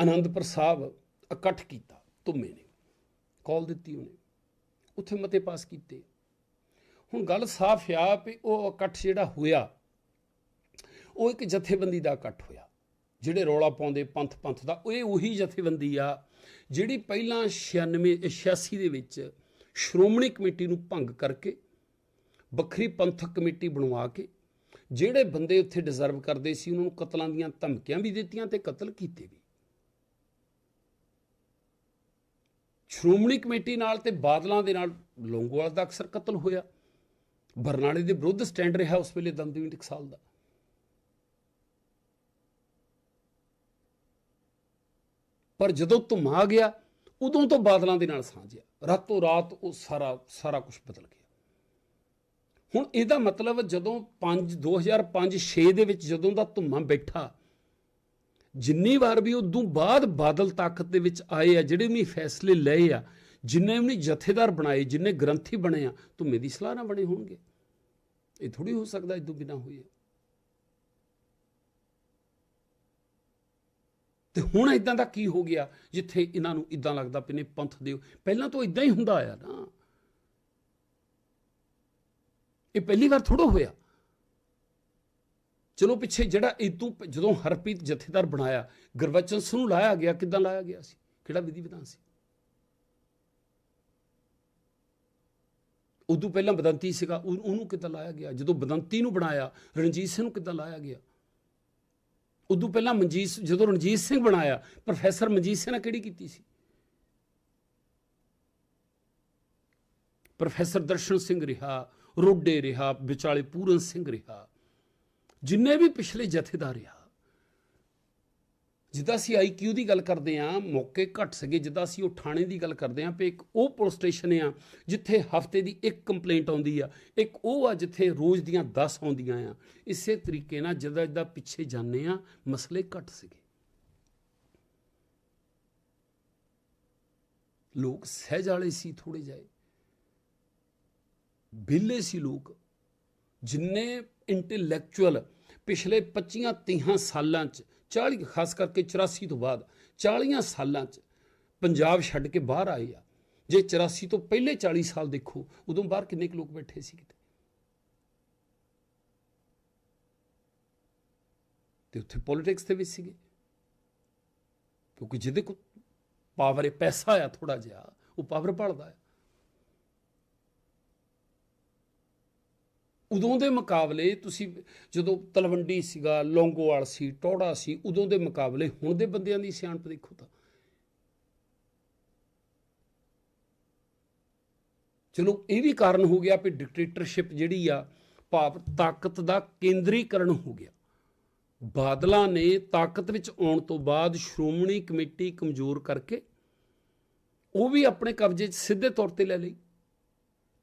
ਆਨੰਦਪੁਰ ਸਾਹਿਬ ਇਕੱਠ ਕੀਤਾ, ਧੁੰਮੇ ਨੇ, ਕਾਲ ਦਿੱਤੀ ਉਹਨੇ, ਉੱਥੇ ਮਤੇ ਪਾਸ ਕੀਤੇ। ਹੁਣ ਗੱਲ ਸਾਫ਼ ਆ ਵੀ ਉਹ ਇਕੱਠ ਜਿਹੜਾ ਹੋਇਆ, ਉਹ ਇੱਕ ਜਥੇਬੰਦੀ ਦਾ ਇਕੱਠ ਹੋਇਆ, ਜਿਹੜੇ ਰੌਲਾ ਪਾਉਂਦੇ ਪੰਥ ਪੰਥ ਦਾ, ਉਹ ਇਹ ਉਹੀ ਜਥੇਬੰਦੀ ਆ ਜਿਹੜੀ ਪਹਿਲਾਂ 96 86 ਦੇ ਵਿੱਚ ਸ਼੍ਰੋਮਣੀ ਕਮੇਟੀ ਨੂੰ ਭੰਗ ਕਰਕੇ, ਵੱਖਰੀ ਪੰਥਕ ਕਮੇਟੀ ਬਣਵਾ ਕੇ, ਜਿਹੜੇ ਬੰਦੇ ਉੱਥੇ ਡਿਜ਼ਰਵ ਕਰਦੇ ਸੀ, ਉਹਨਾਂ ਨੂੰ ਕਤਲਾਂ ਦੀਆਂ ਧਮਕੀਆਂ ਵੀ ਦਿੱਤੀਆਂ ਤੇ ਕਤਲ ਕੀਤੇ ਵੀ। ਸ਼੍ਰੋਮਣੀ ਕਮੇਟੀ ਨਾਲ ਤੇ ਬਾਦਲਾਂ ਦੇ ਨਾਲ ਲੋਂਗੋਵਾਲ ਦਾ ਅਕਸਰ ਕਤਲ ਹੋਇਆ। ਬਰਨਾਲੇ ਦੇ ਵਿਰੁੱਧ ਸਟੈਂਡ ਰਿਹਾ ਉਸ ਵੇਲੇ ਦਮਦਮੀ ਟਕਸਾਲ ਦਾ। ਪਰ ਜਦੋਂ ਧੁਮਾ ਆ ਗਿਆ, ਉਦੋਂ ਤੋਂ ਬਾਦਲਾਂ ਦੇ ਨਾਲ ਸਾਂਝਿਆ ਰਾਤੋਂ ਰਾਤ ਉਹ ਸਾਰਾ ਸਾਰਾ ਕੁਝ ਬਦਲ ਗਿਆ। ਹੁਣ ਇਹਦਾ ਮਤਲਬ ਜਦੋਂ 5 2005-6 ਦੇ ਵਿੱਚ ਜਦੋਂ ਦਾ ਧੁਮਾ ਬੈਠਾ ਜਿੰਨੀ ਵਾਰ ਵੀ ਉਦੋਂ ਬਾਅਦ ਬਾਦਲ ਤਾਕਤ ਦੇ ਵਿੱਚ ਆਏ ਆ, ਜਿਹੜੇ ਵੀ ਫੈਸਲੇ ਲਏ ਆ, ਜਿੰਨੇ ਵੀ ਜਥੇਦਾਰ ਬਣਾਏ, ਜਿੰਨੇ ਗ੍ਰੰਥੀ ਬਣੇ ਆ, ਧੁਮੇ ਦੀ ਸਲਾਹ ਨਾਲ ਬਣੇ ਹੋਣਗੇ। ਇਹ ਥੋੜੀ ਹੋ ਸਕਦਾ ਇਦੋਂ ਬਿਨਾ ਹੋਏ। ਤੇ ਹੁਣ ਇਦਾਂ ਦਾ ਕੀ ਹੋ ਗਿਆ, ਜਿੱਥੇ ਇਹਨਾਂ ਨੂੰ ਇਦਾਂ ਲੱਗਦਾ ਪਏ ਨੇ ਪੰਥ ਦੇ ਪਹਿਲਾਂ ਤੋਂ ਇਦਾਂ ਹੀ ਹੁੰਦਾ ਆਇਆ ਨਾ। ਇਹ ਪਹਿਲੀ ਵਾਰ ਥੋੜਾ ਹੋਇਆ। ਚਲੋ ਪਿੱਛੇ ਜਿਹੜਾ ਇਦੋਂ ਜਦੋਂ ਹਰਪ੍ਰੀਤ ਜਥੇਦਾਰ ਬਣਾਇਆ, ਗੁਰਬਚਨ ਸਿੰਘ ਨੂੰ ਲਾਇਆ ਗਿਆ, ਕਿਦਾਂ ਲਾਇਆ ਗਿਆ ਸੀ? ਕਿਹੜਾ ਵਿਧੀ ਵਿਧਾਨ ਸੀ? ਉਦੋਂ ਪਹਿਲਾਂ ਬਦੰਤੀ ਸੀਗਾ ਉਹਨੂੰ ਕਿੱਦਾਂ ਲਾਇਆ ਗਿਆ? ਜਦੋਂ ਬਦੰਤੀ ਨੂੰ ਬਣਾਇਆ, ਰਣਜੀਤ ਸਿੰਘ ਨੂੰ ਕਿੱਦਾਂ ਲਾਇਆ ਗਿਆ? ਉਦੋਂ ਪਹਿਲਾਂ ਮਨਜੀਤ ਜਦੋਂ ਰਣਜੀਤ ਸਿੰਘ ਬਣਾਇਆ, ਪ੍ਰੋਫੈਸਰ ਮਨਜੀਤ ਸਿੰਘ ਨੇ ਕਿਹੜੀ ਕੀਤੀ ਸੀ? ਪ੍ਰੋਫੈਸਰ ਦਰਸ਼ਨ ਸਿੰਘ ਰਿਹਾ, ਰੋਡੇ ਰਿਹਾ, ਵਿਚਾਲੇ ਪੂਰਨ ਸਿੰਘ ਰਿਹਾ। ਜਿੰਨੇ ਵੀ ਪਿਛਲੇ ਜਥੇਦਾਰ ਆ, ਜਿੱਦਾਂ ਅਸੀਂ ਆਈਕਿਊ ਦੀ ਗੱਲ ਕਰਦੇ ਆ ਮੌਕੇ ਘੱਟ ਸਕੇ ਜਿੱਦਾਂ ਅਸੀਂ ਉਹ ਥਾਣੇ ਦੀ ਗੱਲ ਕਰਦੇ ਆ ਕਿ ਇੱਕ ਉਹ ਪੁਲਿਸ ਸਟੇਸ਼ਨ ਆ, ਜਿੱਥੇ ਹਫ਼ਤੇ ਦੀ ਇੱਕ ਕੰਪਲੇਂਟ ਆਉਂਦੀ ਆ, ਇੱਕ ਉਹ ਆ ਜਿੱਥੇ ਰੋਜ਼ ਦੀਆਂ 10 ਆਉਂਦੀਆਂ ਆ। ਇਸੇ ਤਰੀਕੇ ਨਾਲ ਜਿੱਦਾਂ ਜਿੱਦਾਂ ਪਿੱਛੇ ਜਾਂਦੇ ਆ ਮਸਲੇ ਘੱਟ ਸਕੇ ਲੋਕ ਸਹਿਜ ਵਾਲੇ ਸੀ ਥੋੜੇ ਜਾਏ ਬਿੱਲੇ ਸੀ ਲੋਕ। ਜਿੰਨੇ ਇੰਟੈਲੈਕਚੁਅਲ ਪਿਛਲੇ 25 30 ਸਾਲਾਂ ਚ 40 ਖਾਸ ਕਰਕੇ 84 ਤੋਂ ਬਾਅਦ 40 ਸਾਲਾਂ ਚ ਪੰਜਾਬ ਛੱਡ ਕੇ ਬਾਹਰ ਆਏ ਆ। ਜੇ 84 ਤੋਂ ਪਹਿਲੇ 40 ਸਾਲ ਦੇਖੋ, ਉਦੋਂ ਬਾਹਰ ਕਿੰਨੇ ਕੁ ਲੋਕ ਬੈਠੇ ਸੀ ਕਿਤੇ? ਤੇ ਉੱਥੇ ਪੋਲਿਟਿਕਸ ਦੇ ਵਿੱਚ ਸੀਗੇ। ਕਿਉਂਕਿ ਜਿਹਦੇ ਕੋਲ ਪਾਵਰ ਹੈ, ਪੈਸਾ ਆ ਥੋੜਾ ਜਿਹਾ, ਉਹ ਪਾਵਰ ਭਾਲਦਾ ਹੈ। ਉਦੋਂ ਦੇ ਮੁਕਾਬਲੇ ਤੁਸੀਂ ਜਦੋਂ ਤਲਵੰਡੀ ਸੀਗਾ, ਲੌਂਗੋਵਾਲ ਸੀ ਟੋੜਾ ਸੀ, ਉਦੋਂ ਦੇ ਮੁਕਾਬਲੇ ਹੁਣ ਦੇ ਬੰਦਿਆਂ ਦੀ ਸਿਆਣਪ ਦੇਖੋ ਤਾਂ। ਚਲੋ ਇਹ ਵੀ ਕਾਰਨ ਹੋ ਗਿਆ ਵੀ ਡਿਕਟੇਟਰਸ਼ਿਪ ਜਿਹੜੀ ਆ, ਭਾਵ ਤਾਕਤ ਦਾ ਕੇਂਦਰੀਕਰਨ ਹੋ ਗਿਆ। ਬਾਦਲਾਂ ਨੇ ਤਾਕਤ ਵਿੱਚ ਆਉਣ ਤੋਂ ਬਾਅਦ ਸ਼੍ਰੋਮਣੀ ਕਮੇਟੀ ਕਮਜ਼ੋਰ ਕਰਕੇ ਉਹ ਵੀ ਆਪਣੇ ਕਬਜ਼ੇ 'ਚ ਸਿੱਧੇ ਤੌਰ ਤੇ ਲੈ ਲਈ।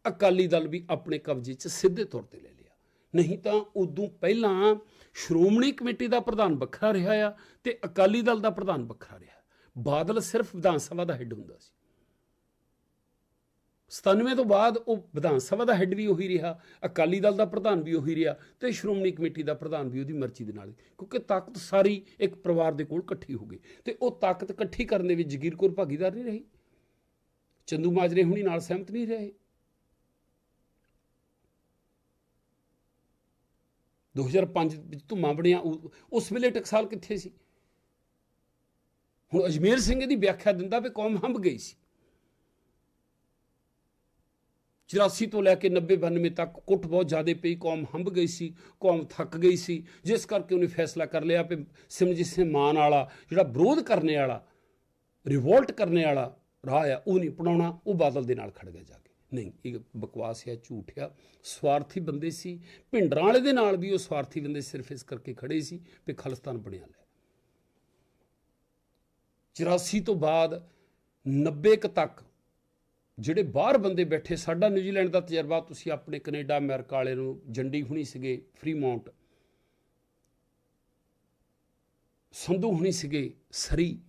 ਅਕਾਲੀ ਦਲ ਵੀ ਆਪਣੇ ਕਬਜ਼ੇ 'ਚ ਸਿੱਧੇ ਤੌਰ ਤੇ ਲੈ ਲਿਆ। ਨਹੀਂ ਤਾਂ ਉਦੋਂ ਪਹਿਲਾਂ ਸ਼੍ਰੋਮਣੀ ਕਮੇਟੀ ਦਾ ਪ੍ਰਧਾਨ ਵੱਖਰਾ ਰਿਹਾ ਆ ਤੇ ਅਕਾਲੀ ਦਲ ਦਾ ਪ੍ਰਧਾਨ ਵੱਖਰਾ ਰਿਹਾ। ਬਾਦਲ ਸਿਰਫ ਵਿਧਾਨ ਸਭਾ ਦਾ ਹੈੱਡ ਹੁੰਦਾ ਸੀ। 97 ਤੋਂ ਬਾਅਦ ਉਹ ਵਿਧਾਨ ਸਭਾ ਦਾ ਹੈੱਡ ਵੀ ਉਹੀ ਰਿਹਾ, ਅਕਾਲੀ ਦਲ ਦਾ ਪ੍ਰਧਾਨ ਵੀ ਉਹੀ ਰਿਹਾ ਤੇ ਸ਼੍ਰੋਮਣੀ ਕਮੇਟੀ ਦਾ ਪ੍ਰਧਾਨ ਵੀ ਉਹਦੀ ਮਰਜ਼ੀ ਦੇ ਨਾਲ। ਕਿਉਂਕਿ ਤਾਕਤ ਸਾਰੀ ਇੱਕ ਪਰਿਵਾਰ ਦੇ ਕੋਲ ਇਕੱਠੀ ਹੋ ਗਈ ਤੇ ਉਹ ਤਾਕਤ ਇਕੱਠੀ ਕਰਨ ਦੇ ਵਿੱਚ ਜਗੀਰ ਕੌਰ ਭਾਗੀਦਾਰ ਨਹੀਂ ਰਹੀ। ਚੰਦੂ ਮਾਜਰੇ ਹੁਣੀ ਨਾਲ ਸਹਿਮਤ ਨਹੀਂ ਰਹੇ। 2005 ਵਿੱਚ ਧੁੰਮਾਂ ਬਣਿਆ ਉਸ ਵੇਲੇ ਟਕਸਾਲ ਕਿੱਥੇ ਸੀ? ਹੁਣ ਅਜਮੇਰ ਸਿੰਘ ਦੀ ਵਿਆਖਿਆ ਦਿੰਦਾ ਵੀ ਕੌਮ ਹੰਬ ਗਈ ਸੀ। 84 ਤੋਂ ਲੈ ਕੇ 90 92 ਤੱਕ ਕੁੱਟ ਬਹੁਤ ਜ਼ਿਆਦਾ ਪਈ, ਕੌਮ ਹੰਬ ਗਈ ਸੀ, ਕੌਮ ਥੱਕ ਗਈ ਸੀ। ਜਿਸ ਕਰਕੇ ਉਹਨੇ ਫੈਸਲਾ ਕਰ ਲਿਆ ਕਿ ਸਿਮਰਜੀਤ ਸਿੰਘ ਮਾਨ ਵਾਲਾ, ਜਿਹੜਾ ਵਿਰੋਧ ਕਰਨੇ ਵਾਲਾ ਰਿਵੋਲਟ ਕਰਨੇ ਵਾਲਾ ਰਾਹ ਆ, ਉਹ ਨਹੀਂ ਪੜਾਉਣਾ ਉਹ ਬਾਦਲ ਦੇ ਨਾਲ ਖੜ ਗਿਆ ਜਾ ਕੇ। ਨਹੀਂ ਇਹ ਬਕਵਾਸ ਹੈ, ਝੂਠ ਆ। ਸਵਾਰਥੀ ਬੰਦੇ ਸੀ। ਭਿੰਡਰਾਂ ਵਾਲੇ ਦੇ ਨਾਲ ਵੀ ਉਹ ਸਵਾਰਥੀ ਬੰਦੇ ਸਿਰਫ ਇਸ ਕਰਕੇ ਖੜੇ ਸੀ ਵੀ ਖਾਲਿਸਤਾਨ ਬਣਿਆ ਲੈ। 84 ਤੋਂ ਬਾਅਦ 90 ਕ ਤੱਕ ਜਿਹੜੇ ਬਾਹਰ ਬੰਦੇ ਬੈਠੇ, ਸਾਡਾ ਨਿਊਜ਼ੀਲੈਂਡ ਦਾ ਤਜਰਬਾ, ਤੁਸੀਂ ਆਪਣੇ ਕੈਨੇਡਾ, ਅਮਰੀਕਾ ਵਾਲੇ ਨੂੰ ਜੰਡੀ ਹੁਣੀ ਸੀਗੇ ਫਰੀਮਾਉਂਟ ਸੰਧੂ ਹੁਣੀ ਸੀਗੇ, ਸਰੀ।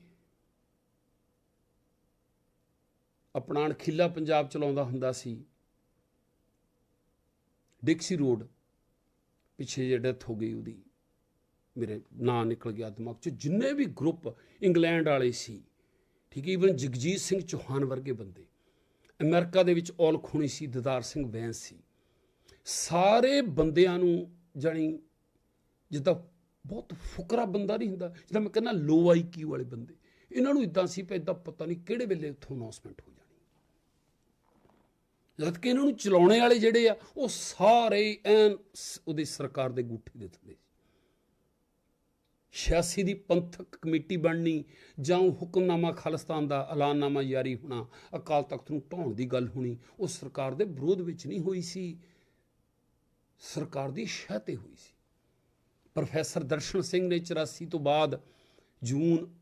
ਆਪਣਾ ਅਣਖੀਲਾ ਪੰਜਾਬ ਚਲਾਉਂਦਾ ਹੁੰਦਾ ਸੀ। ਡਿਕਸੀ ਰੋਡ ਪਿੱਛੇ ਜੇ ਡੈਥ ਹੋ ਗਈ ਉਹਦੀ। ਮੇਰੇ ਨਾਂ ਨਿਕਲ ਗਿਆ ਦਿਮਾਗ 'ਚ। ਜਿੰਨੇ ਵੀ ਗਰੁੱਪ ਇੰਗਲੈਂਡ ਵਾਲੇ ਸੀ, ਠੀਕ ਹੈ ਈਵਨ ਜਗਜੀਤ ਸਿੰਘ ਚੌਹਾਨ ਵਰਗੇ ਬੰਦੇ। ਅਮਰੀਕਾ ਦੇ ਵਿੱਚ ਔਲ ਖੁਣੀ ਸੀ, ਦਦਾਰ ਸਿੰਘ ਵੈਂਸ ਸੀ। ਸਾਰੇ ਬੰਦਿਆਂ ਨੂੰ ਜਾਣੀ ਜਿੱਦਾਂ ਬਹੁਤ ਫੁਕਰਾ ਬੰਦਾ ਨਹੀਂ ਹੁੰਦਾ, ਜਿੱਦਾਂ ਮੈਂ ਕਹਿੰਦਾ ਲੋ ਆਈਕਿਊ ਵਾਲੇ ਬੰਦੇ। ਇਹਨਾਂ ਨੂੰ ਇਦਾਂ ਸੀ ਪਈ ਇਦਾਂ ਪਤਾ ਨਹੀਂ ਕਿਹੜੇ ਵੇਲੇ ਉੱਥੋਂ ਅਨਾਉਂਸਮੈਂਟ ਹੋ ਜਾਣੀ ਜਦ ਕਿ ਇਹਨਾਂ ਨੂੰ ਚਲਾਉਣੇ ਵਾਲੇ ਜਿਹੜੇ ਆ, ਉਹ ਸਾਰੇ ਐਨ ਸ- ਉਹਦੀ ਸਰਕਾਰ ਦੇ ਗੁੱਠੇ ਦੇ ਥੱਲੇ ਸੀ। 86 ਦੀ ਪੰਥਕ ਕਮੇਟੀ ਬਣਨੀ ਜਾਂ ਉਹ ਹੁਕਮਨਾਮਾ ਖਾਲਿਸਤਾਨ ਦਾ ਐਲਾਨਨਾਮਾ ਜਾਰੀ ਹੋਣਾ, ਅਕਾਲ ਤਖਤ ਨੂੰ ਢਾਉਣ ਦੀ ਗੱਲ ਹੋਣੀ, ਉਹ ਸਰਕਾਰ ਦੇ ਵਿਰੋਧ ਵਿੱਚ ਨਹੀਂ ਹੋਈ ਸੀ। ਸਰਕਾਰ ਦੀ ਸ਼ਹਿ ਤੇ ਹੋਈ ਸੀ। ਪ੍ਰੋਫੈਸਰ ਦਰਸ਼ਨ ਸਿੰਘ ਨੇ 84 ਤੋਂ ਬਾਅਦ, ਜੂਨ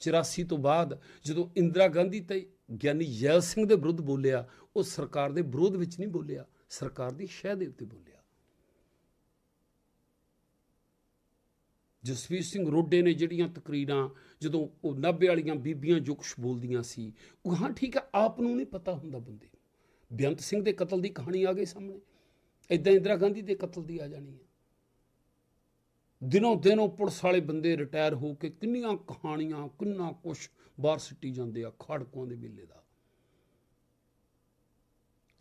84 ਤੋਂ ਬਾਅਦ ਜਦੋਂ ਇੰਦਰਾ ਗਾਂਧੀ ਤੇ ਗਿਆਨੀ ਜੈਲ ਸਿੰਘ ਦੇ ਵਿਰੁੱਧ ਬੋਲਿਆ, ਉਹ ਸਰਕਾਰ ਦੇ ਵਿਰੋਧ ਵਿੱਚ ਨਹੀਂ ਬੋਲਿਆ, ਸਰਕਾਰ ਦੀ ਸ਼ਹਿ ਦੇ ਉੱਤੇ ਬੋਲਿਆ। ਜਸਵੀਰ ਸਿੰਘ ਰੋਡੇ ਨੇ ਜਿਹੜੀਆਂ ਤਕਰੀਰਾਂ, ਜਦੋਂ ਉਹ 90 ਵਾਲੀਆਂ ਬੀਬੀਆਂ ਜੋ ਕੁਛ ਬੋਲਦੀਆਂ ਸੀ, ਉਹ ਹਾਂ ਠੀਕ ਹੈ, ਆਪ ਨੂੰ ਨਹੀਂ ਪਤਾ ਹੁੰਦਾ ਬੰਦੇ ਨੂੰ। ਬੇਅੰਤ ਸਿੰਘ ਦੇ ਕਤਲ ਦੀ ਕਹਾਣੀ ਆ ਗਈ ਸਾਹਮਣੇ। ਇਦਾਂ ਇੰਦਰਾ ਗਾਂਧੀ ਦੇ ਕਤਲ ਦੀ ਆ ਜਾਣੀ ਹੈ। ਦਿਨੋਂ ਦਿਨ ਉਹ ਪੁਲਿਸ ਵਾਲੇ ਬੰਦੇ ਰਿਟਾਇਰ ਹੋ ਕੇ ਕਿੰਨੀਆਂ ਕਹਾਣੀਆਂ, ਕਿੰਨਾ ਕੁਛ ਬਾਹਰ ਸਿੱਟੀ ਜਾਂਦੇ ਆ ਖੜਕੂਆਂ ਦੇ ਮੇਲੇ ਦਾ।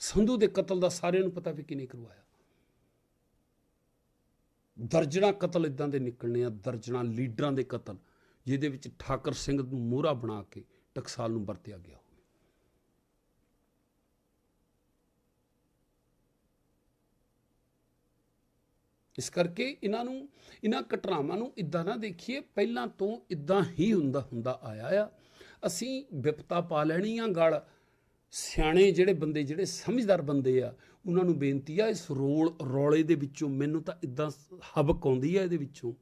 ਸੰਧੂ ਦੇ ਕਤਲ ਦਾ ਸਾਰਿਆਂ ਨੂੰ ਪਤਾ ਵੀ ਕਿਨੇ ਕਰਵਾਇਆ। ਦਰਜਣਾ ਕਤਲ ਇਦਾਂ ਦੇ ਨਿਕਲਣੇ ਆ ਦਰਜਣਾ ਲੀਡਰਾਂ ਦੇ ਕਤਲ, ਜਿਹਦੇ ਵਿੱਚ ਠਾਕਰ ਸਿੰਘ ਨੂੰ ਮੋਹਰਾ ਬਣਾ ਕੇ ਟਕਸਾਲ ਨੂੰ ਵਰਤਿਆ ਗਿਆ ਹੋਵੇ ਇਸ ਕਰਕੇ ਇਹਨਾਂ ਨੂੰ, ਇਹਨਾਂ ਘਟਨਾਵਾਂ ਨੂੰ ਇਦਾਂ ਨਾ ਦੇਖੀਏ, ਪਹਿਲਾਂ ਤੋਂ ਇਦਾਂ ਹੀ ਹੁੰਦਾ ਹੁੰਦਾ ਆਇਆ ਆ। ਅਸੀਂ ਵਿਪਤਾ ਪਾ ਲੈਣੀ ਆ ਗਲ। ਸਿਆਣੇ ਜਿਹੜੇ ਬੰਦੇ, ਜਿਹੜੇ ਸਮਝਦਾਰ ਬੰਦੇ ਆ, ਉਹਨਾਂ ਨੂੰ ਬੇਨਤੀ ਆ, ਇਸ ਰੋਲ, ਰੌਲੇ ਦੇ ਵਿੱਚੋਂ ਮੈਨੂੰ ਤਾਂ ਇਦਾਂ ਹਬਕ ਆਉਂਦੀ ਆ ਇਹਦੇ ਵਿੱਚੋਂ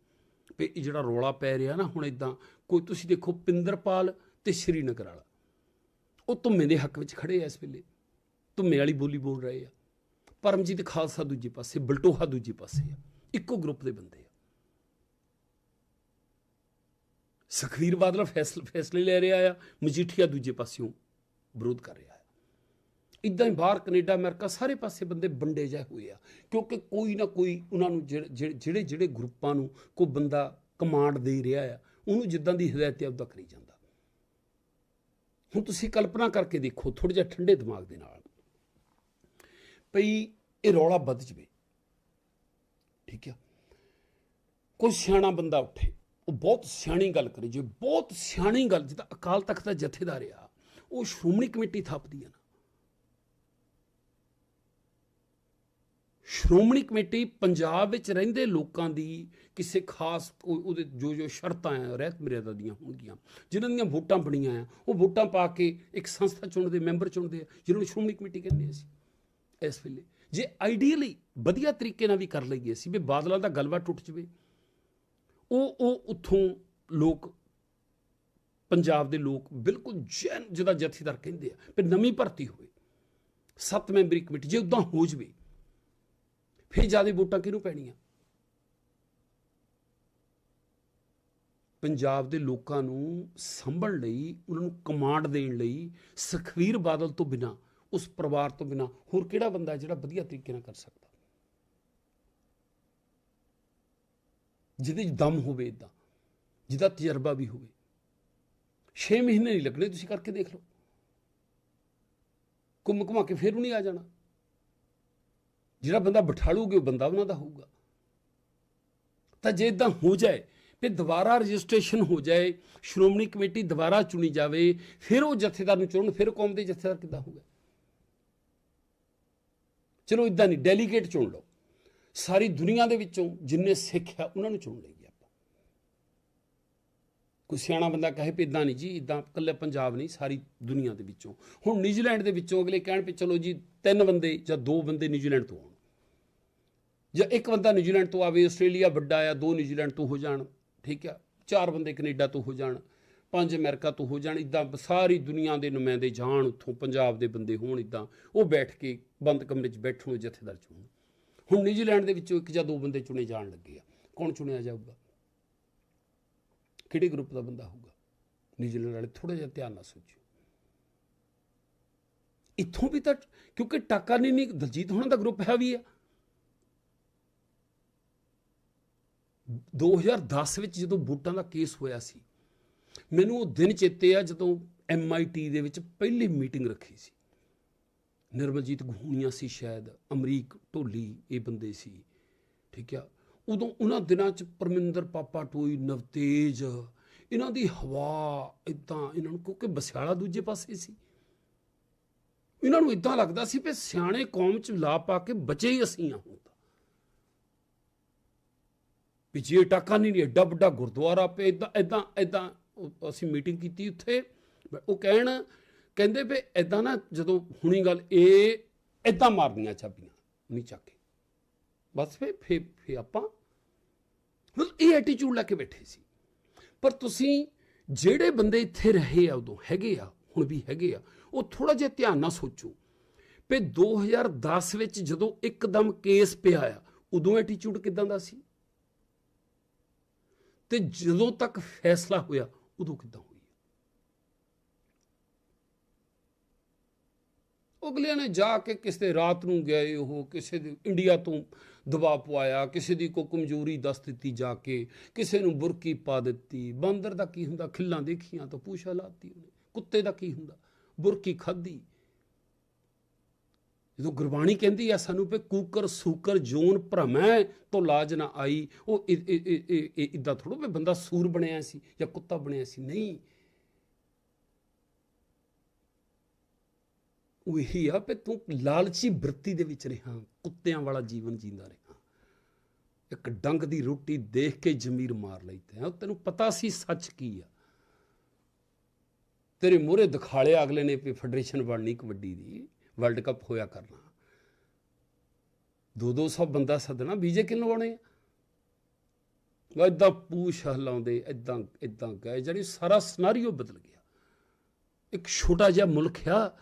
ਵੀ ਇਹ ਜਿਹੜਾ ਰੌਲਾ ਪੈ ਰਿਹਾ ਨਾ ਹੁਣ ਇਦਾਂ, ਕੋਈ ਤੁਸੀਂ ਦੇਖੋ ਪਿੰਦਰਪਾਲ ਤੇ ਸ਼੍ਰੀਨਗਰ ਵਾਲਾ। ਉਹ ਧੁੰਮੇ ਦੇ ਹੱਕ ਵਿੱਚ ਖੜੇ ਆ ਇਸ ਵੇਲੇ। ਧੁੰਮੇ ਵਾਲੀ ਬੋਲੀ ਬੋਲ ਰਹੇ ਆ। ਪਰਮਜੀਤ ਖਾਲਸਾ ਦੂਜੇ ਪਾਸੇ, ਬਲਟੋਹਾ ਦੂਜੇ ਪਾਸੇ ਆ। ਇੱਕੋ ਗਰੁੱਪ ਦੇ ਬੰਦੇ ਆ। ਸੁਖਵੀਰ ਬਾਦਲ ਫੈਸਲੇ ਫੈਸਲੇ ਲੈ ਰਿਹਾ ਆ, ਮਜੀਠੀਆ ਦੂਜੇ ਪਾਸਿਓਂ ਵਿਰੋਧ ਕਰ ਰਿਹਾ ਆ। ਇਦਾਂ ਹੀ ਬਾਹਰ ਕੈਨੇਡਾ, ਅਮਰੀਕਾ ਸਾਰੇ ਪਾਸੇ ਬੰਦੇ ਵੰਡੇ ਜਾਏ ਹੋਏ ਆ, ਕਿਉਂਕਿ ਕੋਈ ਨਾ ਕੋਈ ਉਹਨਾਂ ਨੂੰ ਜਿਹੜੇ- ਜਿਹੜੇ ਜਿਹੜੇ ਜਿਹੜੇ ਗਰੁੱਪਾਂ ਨੂੰ ਕੋਈ ਬੰਦਾ ਕਮਾਂਡ ਦੇ ਰਿਹਾ ਆ, ਉਹਨੂੰ ਜਿੱਦਾਂ ਦੀ ਹਦਾਇਤ ਹੈ ਉਦਾਂ ਕਰੀ ਜਾਂਦਾ। ਹੁਣ ਤੁਸੀਂ ਕਲਪਨਾ ਕਰਕੇ ਦੇਖੋ ਥੋੜਾ ਜਿਹਾ ਠੰਡੇ ਦਿਮਾਗ ਦੇ ਨਾਲ, ਭਈ ਇਹ ਰੌਲਾ ਵੱਧ ਜਵੇ। ਠੀਕ ਆ ਕੋਈ ਸਿਆਣਾ ਬੰਦਾ ਉੱਠੇ, ਉਹ ਬਹੁਤ ਸਿਆਣੀ ਗੱਲ ਕਰੇ, ਜੇ ਬਹੁਤ ਸਿਆਣੀ ਗੱਲ, ਜਿੱਦਾਂ ਅਕਾਲ ਤਖਤ ਦਾ ਜਥੇਦਾਰ ਆ, ਉਹ ਸ਼੍ਰੋਮਣੀ ਕਮੇਟੀ ਥਾਪਦੀ ਆ ਨਾ। ਸ਼੍ਰੋਮਣੀ ਕਮੇਟੀ ਪੰਜਾਬ ਵਿੱਚ ਰਹਿੰਦੇ ਲੋਕਾਂ ਦੀ ਕਿਸੇ ਖਾਸ ਉਹਦੇ ਜੋ ਜੋ ਸ਼ਰਤਾਂ ਆ, ਰਹਿਤ ਮਰਿਆਦਾ ਦੀਆਂ ਹੋਣਗੀਆਂ, ਜਿਨ੍ਹਾਂ ਦੀਆਂ ਵੋਟਾਂ ਬਣੀਆਂ ਆ, ਉਹ ਵੋਟਾਂ ਪਾ ਕੇ ਇੱਕ ਸੰਸਥਾ ਚੁਣਦੇ, ਮੈਂਬਰ ਚੁਣਦੇ ਆ, ਜਿਹਨਾਂ ਨੂੰ ਸ਼੍ਰੋਮਣੀ ਕਮੇਟੀ ਕਹਿੰਦੇ ਅਸੀਂ, ਇਸ ਵੇਲੇ। ਜੇ ਆਈਡੀਅਲੀ ਵਧੀਆ ਤਰੀਕੇ ਨਾਲ ਵੀ ਕਰ ਲਈਏ ਸੀ ਵੀ ਬਾਦਲਾਂ ਦਾ ਗਲਵਾ ਟੁੱਟ ਜਵੇ, ਉਹ ਉਹ ਉੱਥੋਂ ਲੋਕ, ਪੰਜਾਬ ਦੇ ਲੋਕ ਬਿਲਕੁਲ ਜੈਨ ਜਿਹਦਾ ਜਥੇਦਾਰ ਕਹਿੰਦੇ ਆ, ਵੀ ਨਵੀਂ ਭਰਤੀ ਹੋਵੇ, ਸੱਤ ਮੈਂਬਰੀ ਕਮੇਟੀ, ਜੇ ਉਦਾਂ ਹੋ ਜਵੇ, ਫਿਰ ਜ਼ਿਆਦਾ ਵੋਟਾਂ ਕਿਹਨੂੰ ਪੈਣੀਆਂ? ਪੰਜਾਬ ਦੇ ਲੋਕਾਂ ਨੂੰ ਸੰਭਲ ਲਈ, ਉਹਨਾਂ ਨੂੰ ਕਮਾਂਡ ਦੇਣ ਲਈ ਸੁਖਵੀਰ ਬਾਦਲ ਤੋਂ ਬਿਨਾ ਉਸ ਪਰਿਵਾਰ ਤੋਂ ਬਿਨਾ ਹੋਰ ਕਿਹੜਾ ਬੰਦਾ ਜਿਹੜਾ ਵਧੀਆ ਤਰੀਕੇ ਨਾਲ ਕਰ ਸਕਦਾ? ਜਿਹਦੇ 'ਚ ਦਮ ਹੋਵੇ ਇਦਾਂ ਜਿਹਦਾ ਤਜਰਬਾ ਵੀ ਹੋਵੇ। 6 ਮਹੀਨੇ ਨਹੀਂ ਲੱਗਣੇ, ਤੁਸੀਂ ਕਰਕੇ ਦੇਖ ਲਓ। ਘੁੰਮ ਘੁਮਾ ਕੇ ਫੇਰ ਨਹੀਂ ਆ ਜਾਣਾ। ਜਿਹੜਾ ਬੰਦਾ ਬਿਠਾਲੂਗੇ, ਉਹ ਬੰਦਾ ਉਹਨਾਂ ਦਾ ਹੋਊਗਾ। ਤਾਂ ਜੇ ਇਦਾਂ ਹੋ ਜਾਏ, ਫਿਰ ਦੁਬਾਰਾ ਰਜਿਸਟ੍ਰੇਸ਼ਨ ਹੋ ਜਾਏ, ਸ਼੍ਰੋਮਣੀ ਕਮੇਟੀ ਦੁਬਾਰਾ ਚੁਣੀ ਜਾਵੇ, ਫਿਰ ਉਹ ਜਥੇਦਾਰ ਨੂੰ ਚੁਣਨ, ਫਿਰ ਕੌਮ ਦੇ ਜਥੇਦਾਰ ਕਿੱਦਾਂ ਹੋਊਗਾ? ਚਲੋ ਇਦਾਂ ਨਹੀਂ ਡੈਲੀਗੇਟ ਚੁਣ ਲਓ। ਸਾਰੀ ਦੁਨੀਆ ਦੇ ਵਿੱਚੋਂ ਜਿੰਨੇ ਸਿੱਖ ਆ ਉਹਨਾਂ ਨੂੰ ਚੁਣ ਲਈਏ ਆਪਾਂ। ਕੋਈ ਸਿਆਣਾ ਬੰਦਾ ਕਹੇ ਵੀ ਇਦਾਂ ਨਹੀਂ ਜੀ ਇਦਾਂ ਇਕੱਲੇ ਪੰਜਾਬ ਨਹੀਂ, ਸਾਰੀ ਦੁਨੀਆ ਦੇ ਵਿੱਚੋਂ। ਹੁਣ ਨਿਊਜ਼ੀਲੈਂਡ ਦੇ ਵਿੱਚੋਂ ਅਗਲੇ ਕਹਿਣ ਵੀ ਚਲੋ ਜੀ, ਤਿੰਨ ਬੰਦੇ ਜਾਂ ਦੋ ਬੰਦੇ ਨਿਊਜ਼ੀਲੈਂਡ ਤੋਂ ਆਉਣ। ਜਾਂ ਇੱਕ ਬੰਦਾ ਨਿਊਜ਼ੀਲੈਂਡ ਤੋਂ ਆਵੇ, ਆਸਟ੍ਰੇਲੀਆ ਵੱਡਾ ਆ, ਦੋ ਨਿਊਜ਼ੀਲੈਂਡ ਤੋਂ ਹੋ ਜਾਣ, ਠੀਕ ਆ? ਚਾਰ ਬੰਦੇ ਕੈਨੇਡਾ ਤੋਂ ਹੋ ਜਾਣ। ਪੰਜ ਅਮਰੀਕਾ ਤੋਂ ਹੋ ਜਾਣ ਇਦਾਂ ਸਾਰੀ ਦੁਨੀਆ ਦੇ ਨੁਮਾਇੰਦੇ ਜਾਣ ਉੱਥੋਂ, ਪੰਜਾਬ ਦੇ ਬੰਦੇ ਹੋਣ ਇਦਾਂ ਉਹ ਬੈਠ ਕੇ ਬੰਦ ਕਮਰੇ 'ਚ ਬੈਠਣ ਨੂੰ ਜਥੇਦਾਰ ਚੁਣਨ ਹੁਣ। ਨਿਊਜ਼ੀਲੈਂਡ ਦੇ ਵਿੱਚੋਂ ਇੱਕ ਜਾਂ ਦੋ ਬੰਦੇ ਚੁਣੇ ਜਾਣ ਲੱਗੇ ਆ। ਕੌਣ ਚੁਣਿਆ ਜਾਊਗਾ? ਕਿਹੜੇ ਗਰੁੱਪ ਦਾ ਬੰਦਾ ਹੋਊਗਾ? ਨਿਊਜ਼ੀਲੈਂਡ ਵਾਲੇ ਥੋੜਾ ਜਿਹਾ ਧਿਆਨ ਨਾਲ ਸੋਚਿਓ। ਇੱਥੋਂ ਵੀ ਤਾਂ, ਕਿਉਂਕਿ ਟਾਕਾ ਨਹੀਂ ਨਹੀਂ ਦਲਜੀਤ ਹੋਣਾ ਦਾ ਗਰੁੱਪ ਹੈ ਵੀ ਆ। 2010 ਵਿੱਚ ਜਦੋਂ ਬੂਟਾਂ ਦਾ ਕੇਸ ਹੋਇਆ ਸੀ ਮੈਨੂੰ ਉਹ ਦਿਨ ਚੇਤੇ ਆ ਜਦੋਂ MIT ਦੇ ਵਿੱਚ ਪਹਿਲੀ ਮੀਟਿੰਗ ਰੱਖੀ ਸੀ। ਨਿਰਮਲਜੀਤ ਗੂਣੀਆ ਸੀ ਸ਼ਾਇਦ, ਅਮਰੀਕ ਢੋਲੀ ਇਹ ਬੰਦੇ ਸੀ, ਠੀਕ ਆ? ਉਦੋਂ ਉਹਨਾਂ ਦਿਨਾਂ 'ਚ ਪਰਮਿੰਦਰ ਪਾਪਾ ਟੋਈ, ਨਵਤੇਜ, ਇਹਨਾਂ ਦੀ ਹਵਾ ਇਦਾਂ ਇਹਨਾਂ ਨੂੰ ਕਿਉਂਕਿ ਬਸਿਆਲਾ ਦੂਜੇ ਪਾਸੇ ਸੀ। ਇਹਨਾਂ ਨੂੰ ਇਦਾਂ ਲੱਗਦਾ ਸੀ ਵੀ ਸਿਆਣੇ ਕੌਮ 'ਚ ਲਾ ਪਾ ਕੇ ਬਚੇ ਹੀ ਅਸੀਂ ਆ ਹੁਣ ਤਾਂ। ਵੀ ਜੇ ਟਾਕਾ ਨਹੀਂ ਐਡਾ ਵੱਡਾ ਗੁਰਦੁਆਰਾ ਪੇ ਇਦਾਂ ਇਦਾਂ ਇਦਾਂ ਅਸੀਂ ਮੀਟਿੰਗ ਕੀਤੀ ਉੱਥੇ ਉਹ ਕਹਿਣ ਕਹਿੰਦੇ ਵੀ ਇਦਾਂ ਨਾ ਜਦੋਂ ਹੁਣੀ ਗੱਲ, ਇਹ ਇਦਾਂ ਮਾਰਦੀਆਂ ਚਾਬੀਆਂ ਨਹੀਂ ਚੱਕ ਕੇ। ਬਸ ਫੇ ਫੇ ਫੇ ਆਪਾਂ ਮਤਲਬ ਇਹ ਐਟੀਟਿਊਡ ਲੈ ਕੇ ਬੈਠੇ ਸੀ। ਪਰ ਤੁਸੀਂ ਜਿਹੜੇ ਬੰਦੇ ਇੱਥੇ ਰਹੇ ਆ, ਉਦੋਂ ਹੈਗੇ ਆ, ਹੁਣ ਵੀ ਹੈਗੇ ਆ, ਉਹ ਥੋੜਾ ਜਿਹਾ ਧਿਆਨ ਨਾਲ ਸੋਚੋ ਵੀ 2010 ਵਿੱਚ ਜਦੋਂ ਇੱਕਦਮ ਕੇਸ ਪਿਆ ਆ, ਉਦੋਂ ਐਟੀਟਿਊਡ ਕਿਦਾਂ ਦਾ ਸੀ? ਤੇ ਜਦੋਂ ਤੱਕ ਫੈਸਲਾ ਹੋਇਆ ਉਦੋਂ ਕਿੱਦਾਂ ਹੋਈ? ਅਗਲਿਆਂ ਨੇ ਜਾ ਕੇ ਕਿਸੇ ਰਾਤ ਨੂੰ ਗਏ ਉਹ, ਕਿਸੇ ਦੇ ਇੰਡੀਆ ਤੋਂ ਦਬਾਅ ਪਵਾਇਆ, ਕਿਸੇ ਦੀ ਕੋ ਕਮਜ਼ੋਰੀ ਦੱਸ ਦਿੱਤੀ ਜਾ ਕੇ, ਕਿਸੇ ਨੂੰ ਬੁਰਕੀ ਪਾ ਦਿੱਤੀ। ਬਾਂਦਰ ਦਾ ਕੀ ਹੁੰਦਾ? ਖਿੱਲਾਂ ਦੇਖੀਆਂ ਤਾਂ ਪੂਛਾ ਲਾਤੀ ਉਹਨੇ। ਕੁੱਤੇ ਦਾ ਕੀ ਹੁੰਦਾ? ਬੁਰਕੀ ਖਾਦੀ ਜਦੋਂ ਗੁਰਬਾਣੀ ਕਹਿੰਦੀ ਆ, ਸਾਨੂੰ ਪੇ ਕੂਕਰ, ਸੂਕਰ, ਜੋਨ ਭਰਮੈ ਤੋਂ ਲਾਜ ਨਾ ਆਈ। ਉਹ ਇਦਾਂ ਥੋੜੋ ਵੀ ਬੰਦਾ ਸੂਰ ਬਣਿਆ ਸੀ ਜਾਂ ਕੁੱਤਾ ਬਣਿਆ ਸੀ। ਨਹੀਂ। ਉਹ ਇਹੀ ਆ ਵੀ ਤੂੰ ਲਾਲਚੀ ਬਰਤੀ ਦੇ ਵਿੱਚ ਰਿਹਾ, ਕੁੱਤਿਆਂ ਵਾਲਾ ਜੀਵਨ ਜੀਂਦਾ ਰਿਹਾ। ਇੱਕ ਡੰਗ ਦੀ ਰੋਟੀ ਦੇਖ ਕੇ ਜ਼ਮੀਰ ਮਾਰ ਲਈ ਤੇ। ਤੈਨੂੰ ਪਤਾ ਸੀ ਸੱਚ ਕੀ ਆ। ਤੇਰੇ ਮੂਹਰੇ ਦਿਖਾਲਿਆ ਅਗਲੇ ਨੇ ਵੀ ਫੈਡਰੇਸ਼ਨ ਬਣਨੀ ਕਬੱਡੀ ਦੀ। ਵਰਲਡ ਕੱਪ ਹੋਇਆ ਕਰਨਾ। ਦੋ ਦੋ ਸੌ ਬੰਦਾ ਸੱਦਣਾ ਵੀਜ਼ੇ ਕਿੰਨ ਆਉਣੇ ਆ? ਇਦਾਂ ਪੂਛ ਹਲਾਉਂਦੇ ਇਦਾਂ ਇਦਾਂ ਗਏ ਜਿਹੜੀ ਸਾਰਾ ਸਿਨੈਰੀਓ ਬਦਲ ਗਿਆ। ਇੱਕ ਛੋਟਾ ਜਿਹਾ ਮੁਲਕ ਆ।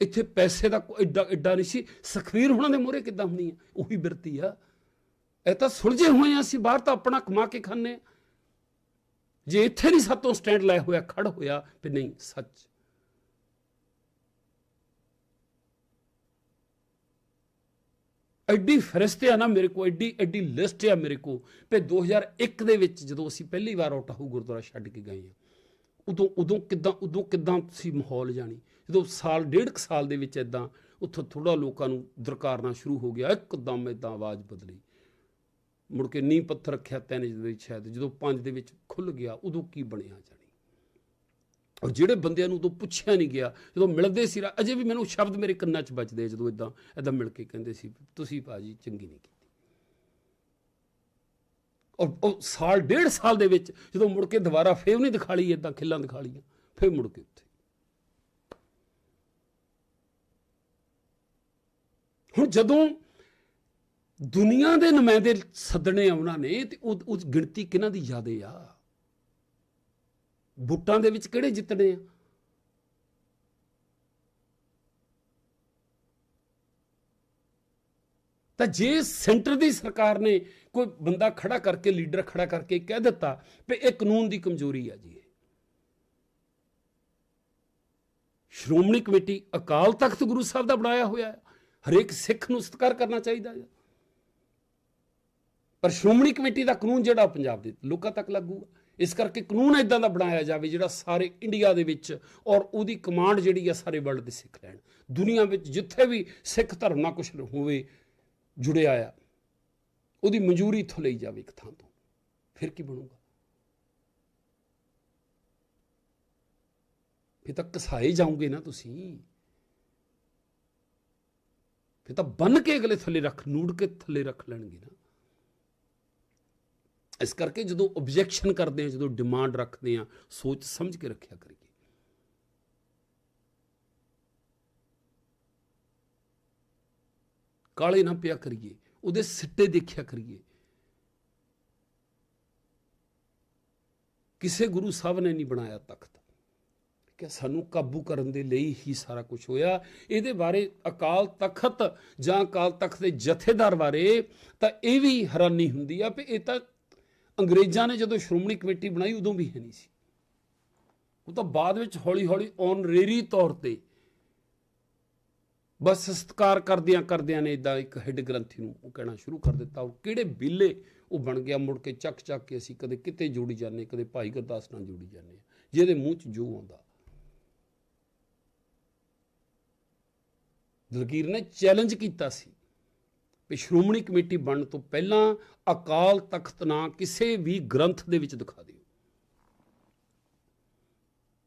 ਇੱਥੇ ਪੈਸੇ ਦਾ ਕੋਈ ਐਡਾ ਐਡਾ ਨਹੀਂ ਸੀ। ਸਖਵੀਰ ਹੁਣਾਂ ਦੇ ਮੋਰੇ ਕਿੱਦਾਂ ਹੋਣੀ ਹੈ ਉਹੀ ਬਿਰਤੀ ਆ। ਇਹ ਤਾਂ ਸੁਲਝੇ ਹੋਏ ਆ ਅਸੀਂ, ਬਾਹਰ ਤਾਂ ਆਪਣਾ ਕਮਾ ਕੇ ਖਾਣੇ ਜੇ ਇੱਥੇ ਨਹੀਂ ਸਾਤੋਂ ਸਟੈਂਡ ਲਾਇਆ ਹੋਇਆ ਖੜ ਹੋਇਆ ਵੀ ਨਹੀਂ, ਸੱਚ। ਐਡੀ ਫਰਿਸ਼ਤੇ ਆ ਨਾ ਮੇਰੇ ਕੋ ਐਡੀ ਐਡੀ ਲਿਸਟ ਆ ਮੇਰੇ ਕੋ ਤੇ 2001 ਦੇ ਵਿੱਚ ਜਦੋਂ ਅਸੀਂ ਪਹਿਲੀ ਵਾਰ ਆਟਾਹੂ ਗੁਰਦੁਆਰਾ ਛੱਡ ਕੇ ਗਏ ਆ, ਉਦੋਂ ਉਦੋਂ ਕਿਦਾਂ ਉਦੋਂ ਕਿਦਾਂ ਤੁਸੀਂ ਮਾਹੌਲ ਜਾਣੀ? ਜਦੋਂ ਸਾਲ, ਡੇਢ ਕੁ ਸਾਲ ਦੇ ਵਿੱਚ ਇਦਾਂ ਉੱਥੋਂ ਥੋੜਾ ਲੋਕਾਂ ਨੂੰ ਦਰਕਾਰਨਾ ਸ਼ੁਰੂ ਹੋ ਗਿਆ, ਇੱਕਦਮ ਇਦਾਂ ਆਵਾਜ਼ ਬਦਲੀ। ਮੁੜ ਕੇ ਨੀਂਹ ਪੱਥਰ ਰੱਖਿਆ ਤਿੰਨ ਦੇ ਸ਼ਾਇਦ ਜਦੋਂ ਪੰਜ ਦੇ ਵਿੱਚ ਖੁੱਲ ਗਿਆ, ਉਦੋਂ ਕੀ ਬਣਿਆ ਜਾਣੀ? ਔਰ ਜਿਹੜੇ ਬੰਦਿਆਂ ਨੂੰ ਉਦੋਂ ਪੁੱਛਿਆ ਨਹੀਂ ਗਿਆ, ਜਦੋਂ ਮਿਲਦੇ ਸੀ ਅਜੇ ਵੀ ਮੈਨੂੰ ਸ਼ਬਦ ਮੇਰੇ ਕੰਨਾਂ 'ਚ ਵੱਜਦੇ ਜਦੋਂ ਇਦਾਂ ਇਦਾਂ ਮਿਲ ਕੇ ਕਹਿੰਦੇ ਸੀ, ਤੁਸੀਂ ਬਾਜੀ ਚੰਗੀ ਨਹੀਂ ਕੀਤੀ। ਔਰ ਉਹ ਸਾਲ, ਡੇਢ ਸਾਲ ਦੇ ਵਿੱਚ ਜਦੋਂ ਮੁੜ ਕੇ ਦੁਬਾਰਾ ਫੇਰ ਨਹੀਂ ਦਿਖਾ ਲਈ ਇਦਾਂ ਖਿੱਲਾਂ ਦਿਖਾ ਲਈਆਂ ਫੇਰ ਮੁੜ ਕੇ ਉੱਥੇ। ਹੁਣ ਜਦੋਂ ਦੁਨੀਆ ਦੇ ਨੁਮਾਇੰਦੇ ਸੱਦਣੇ ਆ ਉਹਨਾਂ ਨੇ, ਤੇ ਉਹ ਗਿਣਤੀ ਕਿਹਨਾਂ ਦੀ ਜ਼ਿਆਦੇ ਆ? ਵੋਟਾਂ ਦੇ ਵਿੱਚ ਕਿਹੜੇ ਜਿੱਤਣੇ ਆ? ਤਾਂ ਜੇ ਸੈਂਟਰ ਦੀ ਸਰਕਾਰ ਨੇ ਕੋਈ ਬੰਦਾ ਖੜਾ ਕਰਕੇ, ਲੀਡਰ ਖੜਾ ਕਰਕੇ ਕਹਿ ਦਿੱਤਾ ਵੀ ਇਹ ਕਾਨੂੰਨ ਦੀ ਕਮਜ਼ੋਰੀ ਆ ਜੀ ਸ਼੍ਰੋਮਣੀ ਕਮੇਟੀ ਅਕਾਲ ਤਖਤ ਗੁਰੂ ਸਾਹਿਬ ਦਾ ਬਣਾਇਆ ਹੋਇਆ ਹੈ। ਹਰੇਕ ਸਿੱਖ ਨੂੰ ਸਤਿਕਾਰ ਕਰਨਾ ਚਾਹੀਦਾ ਹੈ। ਪਰ ਸ਼੍ਰੋਮਣੀ ਕਮੇਟੀ ਦਾ ਕਾਨੂੰਨ ਜਿਹੜਾ ਪੰਜਾਬ ਦੇ ਲੋਕਾਂ ਤੱਕ ਲਾਗੂ ਲੱਗੂਗਾ ਇਸ ਕਰਕੇ ਕਾਨੂੰਨ ਇਦਾਂ ਦਾ ਬਣਾਇਆ ਜਾਵੇ ਜਿਹੜਾ ਸਾਰੇ ਇੰਡੀਆ ਦੇ ਵਿੱਚ ਔਰ ਉਹਦੀ ਕਮਾਂਡ ਜਿਹੜੀ ਆ ਸਾਰੇ ਵਰਲਡ ਦੇ ਸਿੱਖ ਲੈਣ। ਦੁਨੀਆ ਵਿੱਚ ਜਿੱਥੇ ਵੀ ਸਿੱਖ ਧਰਮ ਨਾਲ ਕੁਝ ਹੋਵੇ, ਜੁੜਿਆ ਆ, ਉਹਦੀ ਮਨਜ਼ੂਰੀ ਇੱਥੋਂ ਲਈ ਜਾਵੇ ਇੱਕ ਥਾਂ ਤੋਂ। ਫਿਰ ਕੀ ਬਣੂਗਾ? ਫਿਰ ਤਾਂ ਕਸਾਏ ਜਾਓਗੇ ਨਾ ਤੁਸੀਂ। ਫਿਰ ਤਾਂ ਬੰਨ ਕੇ ਅਗਲੇ ਥੱਲੇ ਰੱਖ, ਨੂੜ ਕੇ ਥੱਲੇ ਰੱਖ ਲੈਣਗੇ ਨਾ। ਇਸ ਕਰਕੇ ਜਦੋਂ ਆਬਜੈਕਸ਼ਨ ਕਰਦੇ ਆ ਜਦੋਂ ਡਿਮਾਂਡ ਰੱਖਦੇ ਆ ਸੋਚ ਸਮਝ ਕੇ ਰੱਖਿਆ ਕਰੀਏ। ਕਾਲੇ ਨਾ ਪਿਆ ਕਰੀਏ, ਉਹਦੇ ਸਿੱਟੇ ਦੇਖਿਆ ਕਰੀਏ। ਕਿਸੇ ਗੁਰੂ ਸਾਹਿਬ ਨੇ ਨਹੀਂ ਬਣਾਇਆ ਤਖਤ। ਕਿ ਸਾਨੂੰ ਕਾਬੂ ਕਰਨ ਦੇ ਲਈ ਹੀ ਸਾਰਾ ਕੁਝ ਹੋਇਆ। ਇਹਦੇ ਬਾਰੇ ਅਕਾਲ ਤਖਤ ਜਾਂ ਅਕਾਲ ਤਖਤ ਦੇ ਜਥੇਦਾਰ ਬਾਰੇ ਤਾਂ ਇਹ ਵੀ ਹੈਰਾਨੀ ਹੁੰਦੀ ਆ ਕਿ ਇਹ ਤਾਂ ਅੰਗਰੇਜ਼ਾਂ ਨੇ ਜਦੋਂ ਸ਼੍ਰੋਮਣੀ ਕਮੇਟੀ ਬਣਾਈ, ਉਦੋਂ ਵੀ ਹੈ ਨਹੀਂ ਸੀ। ਉਹ ਤਾਂ ਬਾਅਦ ਵਿੱਚ ਹੌਲੀ ਹੌਲੀ ਔਨਰੇਰੀ ਤੌਰ ਤੇ ਬਸ ਸਤਿਕਾਰ ਕਰਦਿਆਂ ਕਰਦਿਆਂ ਨੇ ਇਦਾਂ ਇੱਕ ਹਿੱਡ ਗ੍ਰੰਥੀ ਨੂੰ ਉਹ ਕਹਿਣਾ ਸ਼ੁਰੂ ਕਰ ਦਿੱਤਾ। ਉਹ ਕਿਹੜੇ ਬਿੱਲੇ ਉਹ ਬਣ ਗਿਆ, ਮੁੜ ਕੇ ਚੱਕ ਚੱਕ ਕੇ ਅਸੀਂ ਕਦੇ ਕਿਤੇ ਜੋੜੀ ਜਾਂਦੇ, ਕਦੇ ਭਾਈ ਗੁਰਦਾਸ ਨਾਲ ਜੋੜੀ ਜਾਂਦੇ ਜਿਹਦੇ ਮੂੰਹ 'ਚ ਜੋ ਆਉਂਦਾ। ਦਲਗੀਰ ਨੇ ਚੈਲੰਜ ਕੀਤਾ ਸੀ। ਵੀ ਸ਼੍ਰੋਮਣੀ ਕਮੇਟੀ ਬਣਨ ਤੋਂ ਪਹਿਲਾਂ ਅਕਾਲ ਤਖਤ ਨਾ ਕਿਸੇ ਵੀ ਗ੍ਰੰਥ ਦੇ ਵਿੱਚ ਦਿਖਾ ਦਿਓ।